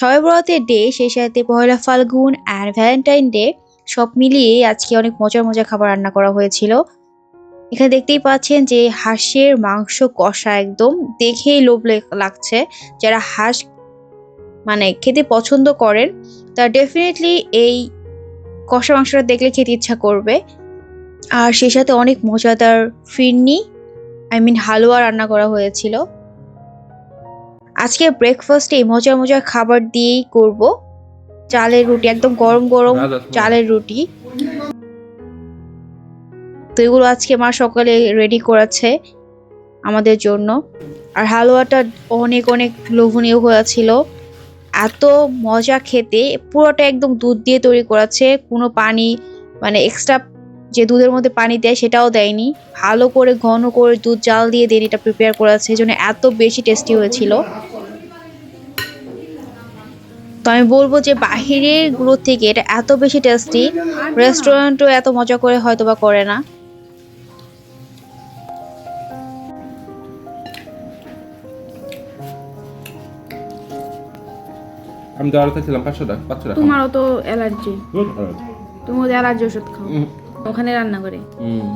বরাতের ডে, সেই সাথে পয়লা ফাল্গুন আর ভ্যালেন্টাইন ডে সব মিলিয়ে আজকে অনেক মজার মজার খাবার রান্না করা হয়েছিল। এখানে দেখতেই পাচ্ছেন যে হাঁসের মাংস কষা একদম দেখেই লোভ লাগছে। যারা হাঁস মানে খেতে পছন্দ করেন তা ডেফিনেটলি এই কষা মাংসটা দেখলে খেতে ইচ্ছা করবে। আর সেই সাথে অনেক মজাদার ফিরনি আই মিন হালুয়া রান্না করা হয়েছিল। আজকে ব্রেকফাস্টে মজার মজার খাবার দিয়েই করব। চালের রুটি একদম গরম গরম চালের রুটি। তো এগুলো আজকে মা সকালে রেডি করেছে আমাদের জন্য। আর হালুয়াটা অনেক অনেক লোভনীয় হয়েছিল। এত মজা খেতে পুরোটা একদম দুধ দিয়ে তৈরি করেছে। কোনো পানি মানে এক্সট্রা যে দুধের মধ্যে পানি দেয় সেটাও দেয়নি। ভালো করে ঘন করে দুধ জাল দিয়ে দেন এটা প্রিপেয়ার করেছে। এই জন্য এত বেশি টেস্টি হয়েছিল। তো আমি বলব যে বাহিরেরগুলো থেকে এটা এত বেশি টেস্টি রেস্টুরেন্টও এত মজা করে হয়তো বা করে না। আমি তো আরও ছিলাম পাঁচশো টাকা পাঁচশো টাকা। তোমারও তো অ্যালার্জি তুমি ওদের অ্যালার্জি ওষুধ খাও। ওখানে রান্না করে। হুম।